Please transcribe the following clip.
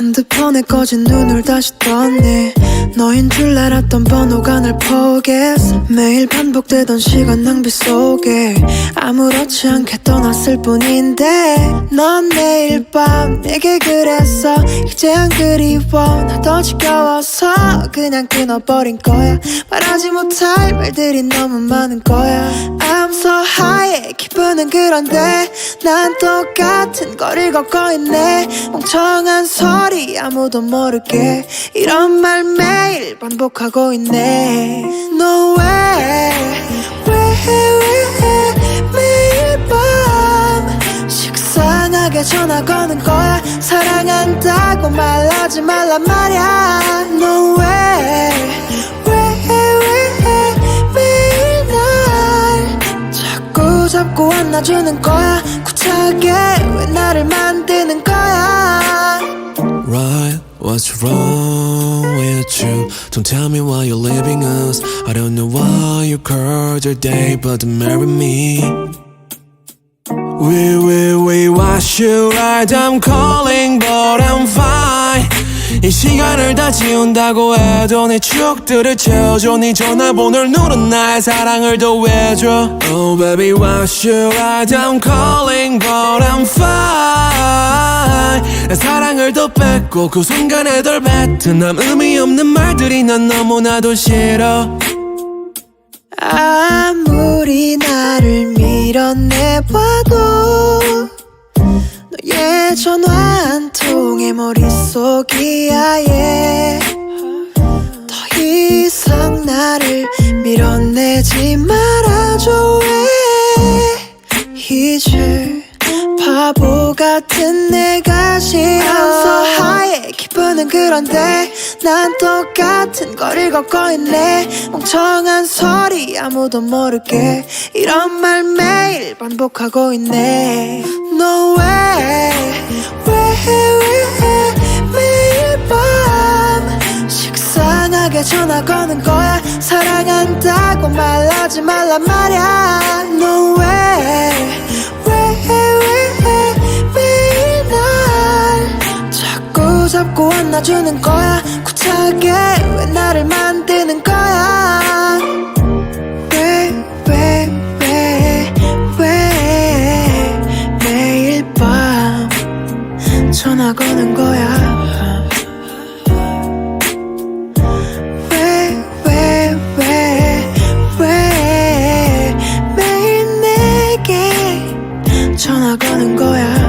핸드폰에 꺼진 눈을 다시 떴네. 너인 줄 알았던 번호가 날 포기했어. 매일 반복되던 시간 낭비 속에 아무렇지 않게 떠났을 뿐인데 넌 매일 밤 내게 그랬어. 이제 안 그리워. 나더 지겨워서 그냥 끊어버린 거야. 말하지 못할 말들이 너무 많은 거야 so high 기분은 그런데 난 똑같은 거리를 걷고 있네. 멍청한 소리 아무도 모르게 이런 말 매일 반복하고 있네. No way. 왜, 왜 매일 밤 식상하게 전화 거는 거야? 사랑한다고 말하지 말란 말야. No 자꾸 잡고 안아주는 거야 구차게 왜 나를 만드는 거야 Right, what's wrong with you? Don't tell me why you're leaving us. I don't know why you called your day, but marry me. We, we, we, what's you right? I'm calling, but I'm fine. 이 시간을 다 지운다고 해도 내 추억들을 채워줘. 네 전화번호를 누른 나의 사랑을 더해줘 Oh baby what's you right I'm calling but I'm fine. 내 사랑을 더 뺏고 그 순간에 덜 뱉은 남 의미 없는 말들이 난 너무나도 싫어. 아무리 나를 밀어내봐도 너의 전화 한 통에 머릿속 이 아예 더 이상 나를 밀어내지 말아줘 왜? 이제 바보 같은 내가 싫어. I'm so high. 기분은 그런데 난 똑같은 거리를 걷고 있네. 멍청한 소리 아무도 모르게 이런 말 매일 반복하고 있네. No way 식상하게 전화 거는 거야. 사랑한다고 말하지 말란 말야. No way. 왜, 왜 매일 날 자꾸 잡고 안아주는 거야? 구차게 왜 나를 만드는 거야? 왜, 왜, 왜, 왜 매일 밤 전화 거는 거야 거는 거야